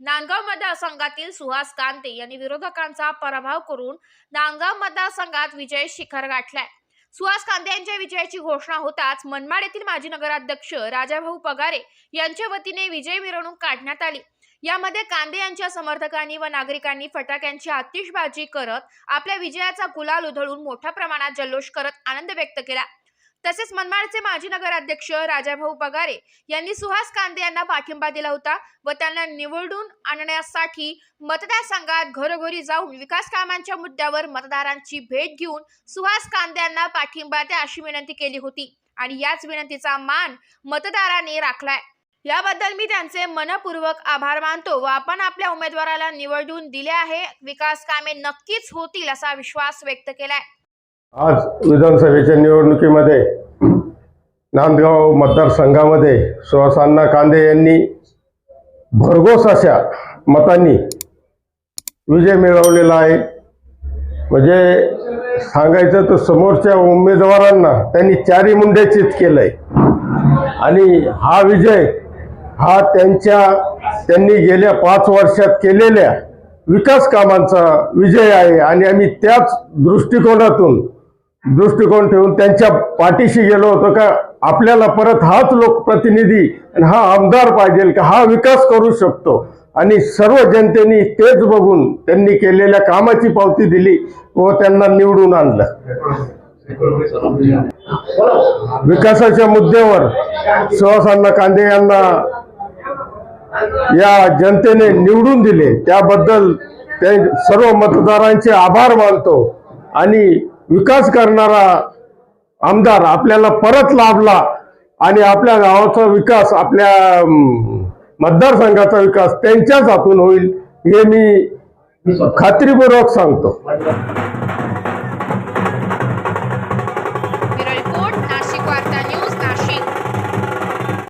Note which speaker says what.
Speaker 1: नांदगाव मतदारसंघातील सुहास कांते यांनी विरोधकांचा पराभव करून नांदगाव मतदारसंघात विजय शिखर गाठलाय. सुहास कांदे यांच्या विजयाची घोषणा होताच मनमाड येथील माजी नगराध्यक्ष राजाभाऊ पगारे यांच्या वतीने विजय मिरवणूक काढण्यात आली. यामध्ये कांदे यांच्या समर्थकांनी व नागरिकांनी फटाक्यांची आतिषबाजी करत आपल्या विजयाचा गुलाल उधळून मोठ्या प्रमाणात जल्लोष करत आनंद व्यक्त केला. तसेच मनमाडचे माजी नगराध्यक्ष राजाभाऊ पगारे यांनी सुहास कांदे यांना पाठिंबा दिला होता व त्यांना निवडून आणण्यासाठी मतदारसंघात घरोघरी जाऊन विकास कामांच्या मुद्द्यावर मतदारांची भेट घेऊन सुहास कांदे यांना पाठिंबा द्या अशी विनंती केली होती आणि याच विनंतीचा मान मतदारांनी राखलाय. याबद्दल मी त्यांचे मनपूर्वक आभार मानतो व आपण आपल्या उमेदवाराला निवडून दिले आहे. विकास कामे नक्कीच होतील असा विश्वास व्यक्त केलाय.
Speaker 2: आज विधानसभेच्या निवडणुकीमध्ये नांदगाव मतदारसंघामध्ये सुहासान्ना कांदे यांनी भरघोस अशा मतांनी विजय मिळवलेला आहे. म्हणजे सांगायचं तर समोरच्या उमेदवारांना त्यांनी चारी मुंड्याचीच केलंय. आणि हा विजय हा त्यांच्या त्यांनी गेल्या पाच वर्षात केलेल्या विकास कामांचा विजय आहे. आणि आम्ही त्याच दृष्टिकोनातून दृष्टिकोन ठेवून त्यांच्या पाठीशी गेलो होतो का आपल्याला परत हाच लोकप्रतिनिधी आणि हा आमदार पाहिजे का हा विकास करू शकतो. आणि सर्व जनतेने तेच बघून त्यांनी केलेल्या कामाची पावती दिली व त्यांना निवडून आणलं. विकासाच्या मुद्द्यावर सुहासांना कांदे यांना या जनतेने निवडून दिले. त्याबद्दल ते सर्व मतदारांचे आभार मानतो. आणि विकास करणारा आमदार आपल्याला परत लाभला आणि आपल्या गावाचा विकास आपल्या मतदारसंघाचा विकास त्यांच्याच हातून होईल हे मी खात्रीपूर्वक सांगतो.